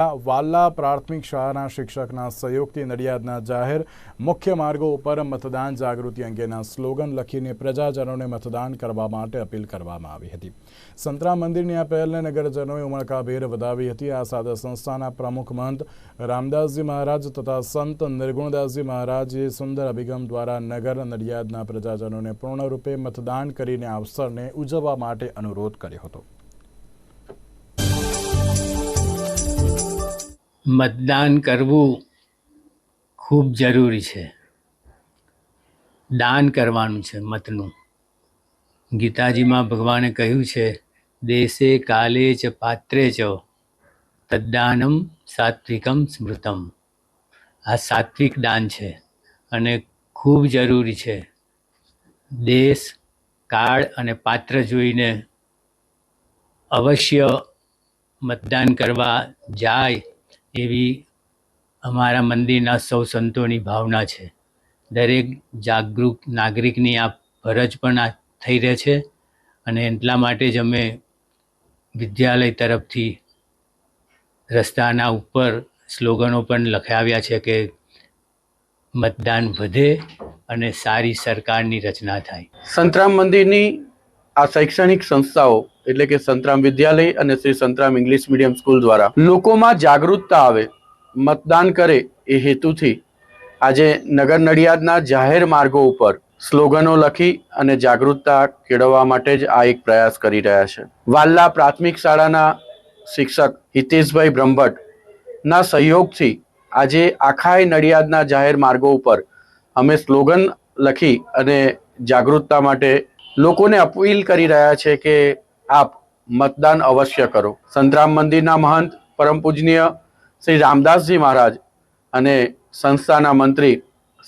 વાલ્લા પ્રાથમિક શાળાના શિક્ષકના સહયોગથી નડિયાદના જાહેર મુખ્ય માર્ગો ઉપર મતદાન જાગૃતિ અંગેના સ્લોગન લખીને પ્રજાજનોને મતદાન કરવા માટે અપીલ કરવામાં આવી હતી. સંતરા મંદિરની આ પહેલને નગરજનોએ ઉમળકાભેર વધાવી હતી. આ સાથે સંસ્થાના પ્રમુખ મહંત રામદાસજી મહારાજ તથા સંત નિર્ગુણદાસજી મહારાજે સુંદર અભિગમ દ્વારા નગર નડિયાદના પ્રજાજનોને પૂર્ણરૂપે મતદાન કરીને અવસરને ઉજવવા માટે અનુરોધ કર્યો હતો. મતદાન કરવું ખૂબ જરૂરી છે. દાન કરવાનું છે મતનું. ગીતાજીમાં ભગવાને કહ્યું છે, દેશે કાલે ચ પાત્રે ચ તદ્દાનમ સાત્વિકમ સ્મૃતમ. આ સાત્વિક દાન છે અને ખૂબ જરૂરી છે. દેશ, કાળ અને પાત્ર જોઈને અવશ્ય મતદાન કરવા જાય એવી અમારા મંદિરના સૌ સંતોની ભાવના છે. દરેક જાગૃત નાગરિકની આ ફરજ પણ આ થઈ રહે છે અને એટલા માટે જ અમે વિદ્યાલય તરફથી રસ્તાના ઉપર સ્લોગનો પણ લખાવ્યા છે કે મતદાન વધે અને સારી સરકારની રચના થાય. સંતરામ મંદિરની આ શૈક્ષણિક સંસ્થાઓ એટલે કે સંતરામ વિદ્યાલય અને Shri Santram English medium school દ્વારા લોકોમાં જાગૃતતા આવે, મતદાન કરે એ હેતુથી આજે નગર નડિયાદના જાહેર માર્ગો ઉપર સ્લોગનો લખી અને જાગૃતતા કેળવવા માટે જ આ એક પ્રયાસ કરી રહ્યા છે. વાલ્લા પ્રાથમિક શાળાના શિક્ષક હિતેશભાઈ બ્રહ્મભટ્ટ ના સહયોગથી આજે આખાય નડિયાદના જાહેર માર્ગો ઉપર અમે સ્લોગન લખી અને જાગૃતતા માટે લોકોને અપીલ કરી રહ્યા છે કે આપ મતદાન અવશ્ય કરો. સંતરામ મંદિરના મહંત પરમ પૂજનીય શ્રી રામદાસજી મહારાજ અને સંસ્થાના મંત્રી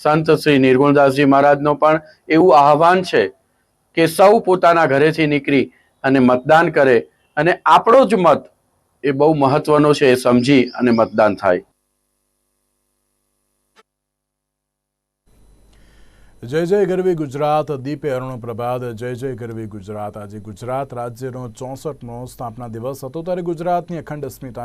સંત શ્રી નિર્ગુણદાસજી મહારાજનો પણ એવું આહવાન છે કે સૌ પોતાના ઘરેથી નીકળી અને મતદાન કરે. અને આપણો જ મત એ બહુ મહત્વનો છે એ સમજી અને મતદાન થાય. જય જય ગરવી ગુજરાત, દીપે અરુણ પ્રભાત, જય જય ગરવી ગુજરાત. આજે ગુજરાત રાજ્યનો ચોસઠમો સ્થાપના દિવસ હતો, ત્યારે ગુજરાતની અખંડ અસ્મિતાની